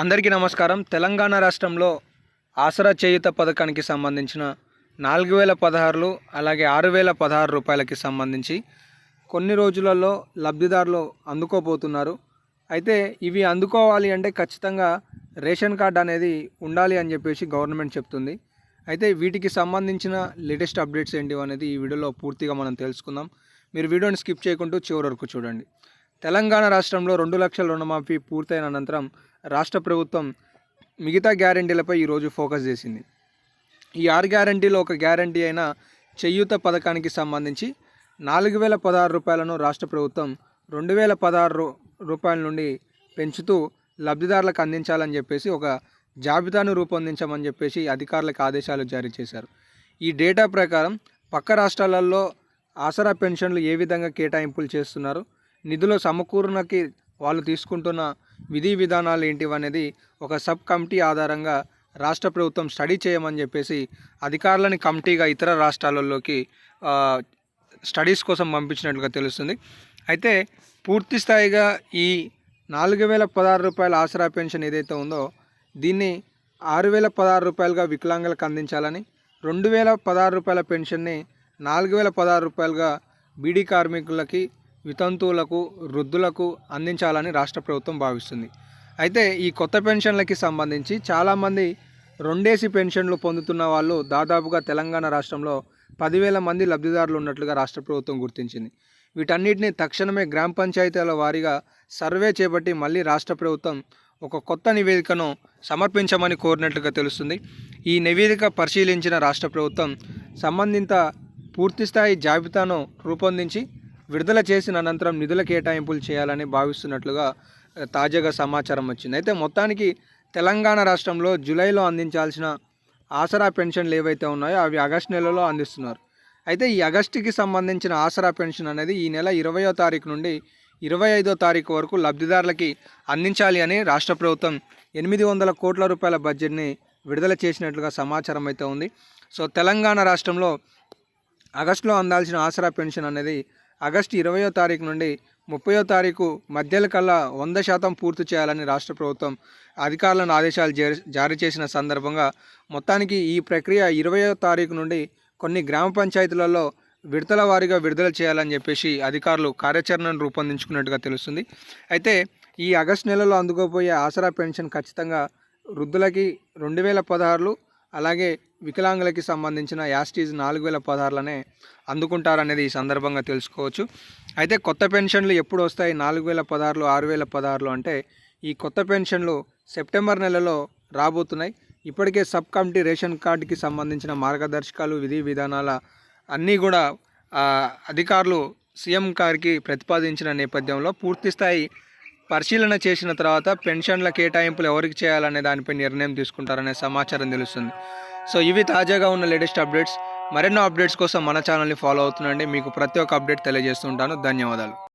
అందరికీ నమస్కారం. తెలంగాణ రాష్ట్రంలో ఆసరా చేయుత పథకానికి సంబంధించిన నాలుగు వేల పదహారులు అలాగే ఆరు వేల పదహారు రూపాయలకి సంబంధించి కొన్ని రోజులలో లబ్ధిదారులు అందుకోబోతున్నారు. అయితే ఇవి అందుకోవాలి అంటే ఖచ్చితంగా రేషన్ కార్డ్ అనేది ఉండాలి అని చెప్పేసి గవర్నమెంట్ చెప్తుంది. అయితే వీటికి సంబంధించిన లేటెస్ట్ అప్డేట్స్ ఏంటి అనేది ఈ వీడియోలో పూర్తిగా మనం తెలుసుకుందాం. మీరు వీడియోని స్కిప్ చేయకుంటూ చివరి వరకు చూడండి. తెలంగాణ రాష్ట్రంలో రెండు లక్షల రుణమాఫీ పూర్తయిన అనంతరం రాష్ట్ర ప్రభుత్వం మిగతా గ్యారంటీలపై ఈరోజు ఫోకస్ చేసింది. ఈ ఆరు గ్యారంటీలో ఒక గ్యారంటీ అయిన చెయ్యూత పథకానికి సంబంధించి నాలుగు వేల పదహారు రూపాయలను రాష్ట్ర ప్రభుత్వం రెండు వేల పదహారు రూ- రూపాయల నుండి పెంచుతూ లబ్ధిదారులకు అందించాలని చెప్పేసి ఒక జాబితాను రూపొందించమని చెప్పేసి అధికారులకు ఆదేశాలు జారీ చేశారు. ఈ డేటా ప్రకారం పక్క రాష్ట్రాలలో ఆసరా పెన్షన్లు ఏ విధంగా కేటాయింపులు చేస్తున్నారు నిధుల సమకూరణకి వాళ్ళు తీసుకుంటున్న విధి విధానాలు ఏంటివి అనేది ఒక సబ్ కమిటీ ఆధారంగా రాష్ట్ర ప్రభుత్వం స్టడీ చేయమని చెప్పేసి అధికారులని కమిటీగా ఇతర రాష్ట్రాలలోకి స్టడీస్ కోసం పంపించినట్లుగా తెలుస్తుంది. అయితే పూర్తి స్థాయిగా ఈ నాలుగు వేల పదహారు రూపాయల ఆసరా పెన్షన్ ఏదైతే ఉందో దీన్ని ఆరు వేల పదహారు రూపాయలుగా వికలాంగులకు అందించాలని రెండు వేల పదహారు రూపాయల పెన్షన్ని నాలుగు వేల పదహారు రూపాయలుగా బీడీ కార్మికులకి వితంతువులకు వృద్ధులకు అందించాలని రాష్ట్ర ప్రభుత్వం భావిస్తుంది. అయితే ఈ కొత్త పెన్షన్లకి సంబంధించి చాలామంది రెండేసి పెన్షన్లు పొందుతున్న వాళ్ళు దాదాపుగా తెలంగాణ రాష్ట్రంలో పదివేల మంది లబ్ధిదారులు ఉన్నట్లుగా రాష్ట్ర ప్రభుత్వం గుర్తించింది. వీటన్నిటిని తక్షణమే గ్రామ పంచాయతీల వారీగా సర్వే చేపట్టి మళ్ళీ రాష్ట్ర ప్రభుత్వం ఒక కొత్త నివేదికను సమర్పించమని కోరినట్లుగా తెలుస్తుంది. ఈ నివేదిక పరిశీలించిన రాష్ట్ర ప్రభుత్వం సంబంధిత పూర్తిస్థాయి జాబితాను రూపొందించి విడుదల చేసిన అనంతరం నిధుల కేటాయింపులు చేయాలని భావిస్తున్నట్లుగా తాజాగా సమాచారం వచ్చింది. అయితే మొత్తానికి తెలంగాణ రాష్ట్రంలో జూలైలో అందించాల్సిన ఆసరా పెన్షన్లు ఏవైతే ఉన్నాయో అవి ఆగస్టు నెలలో అందిస్తున్నారు. అయితే ఈ ఆగస్టుకి సంబంధించిన ఆసరా పెన్షన్ అనేది ఈ నెల ఇరవయో తారీఖు నుండి ఇరవై ఐదో తారీఖు వరకు లబ్ధిదారులకి అందించాలి అని రాష్ట్ర ప్రభుత్వం ఎనిమిది వందల కోట్ల రూపాయల బడ్జెట్ని విడుదల చేసినట్లుగా సమాచారం అయితే ఉంది. సో తెలంగాణ రాష్ట్రంలో ఆగస్టులో అందాల్సిన ఆసరా పెన్షన్ అనేది ఆగస్టు ఇరవయో తారీఖు నుండి ముప్పయో తారీఖు మధ్యల కల్లా వంద శాతం పూర్తి చేయాలని రాష్ట్ర ప్రభుత్వం అధికారులను ఆదేశాలు జారీ జారీ చేసిన సందర్భంగా మొత్తానికి ఈ ప్రక్రియ ఇరవయో తారీఖు నుండి కొన్ని గ్రామ పంచాయతీలలో విడతల వారీగా విడుదల చేయాలని చెప్పేసి అధికారులు కార్యాచరణను రూపొందించుకున్నట్టుగా తెలుస్తుంది. అయితే ఈ ఆగస్టు నెలలో అందుకోబోయే ఆసరా పెన్షన్ ఖచ్చితంగా వృద్ధులకి రెండు వేల పదహారులు అలాగే వికలాంగులకి సంబంధించిన యాస్టీజ్ నాలుగు వేల పదహారులనే అందుకుంటారనేది ఈ సందర్భంగా తెలుసుకోవచ్చు. అయితే కొత్త పెన్షన్లు ఎప్పుడు వస్తాయి? నాలుగు వేల పదహారులు ఆరు వేల పదహారులు అంటే ఈ కొత్త పెన్షన్లు సెప్టెంబర్ నెలలో రాబోతున్నాయి. ఇప్పటికే సబ్ కమిటీ రేషన్ కార్డుకి సంబంధించిన మార్గదర్శకాలు విధి విధానాల అన్నీ కూడా అధికారులు సీఎం గారికి ప్రతిపాదించిన నేపథ్యంలో పూర్తిస్థాయి పరిశీలన చేసిన తర్వాత పెన్షన్ల కేటాయింపులు ఎవరికి చేయాలనే దానిపై నిర్ణయం తీసుకుంటారనే సమాచారం తెలుస్తుంది. సో ఇవి తాజాగా ఉన్న లేటెస్ట్ అప్డేట్స్. మరెన్నో అప్డేట్స్ కోసం మన ఛానల్ని ఫాలో అవుతుండండి. మీకు ప్రతి ఒక్క అప్డేట్ తెలియజేస్తుంటాను ధన్యవాదాలు.